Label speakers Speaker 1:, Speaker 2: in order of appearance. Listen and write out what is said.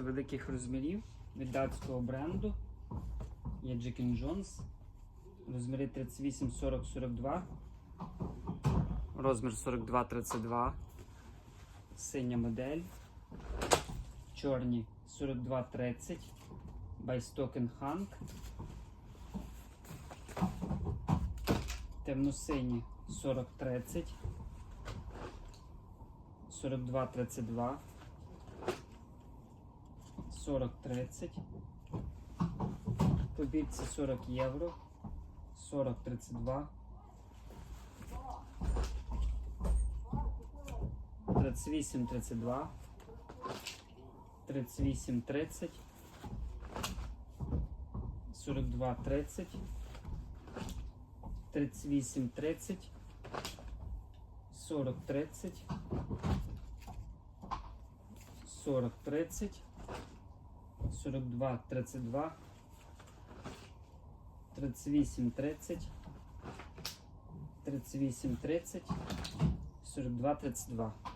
Speaker 1: великих розмірів від датського бренду. Є Jack Jones. Розміри 38, 40, 42. Розмір 42, 32. Синя модель. Чорні 42, 30. By Hank. Темно-сині 40, 30. 42, 32. 40, 30. По бірці 40 євро. 40, 32. 38, 32. 38, 30. 42, 30. 38, 30. 40, 30. 40, 30. 42, 32. 38, 30. 38, 30. 42, 32.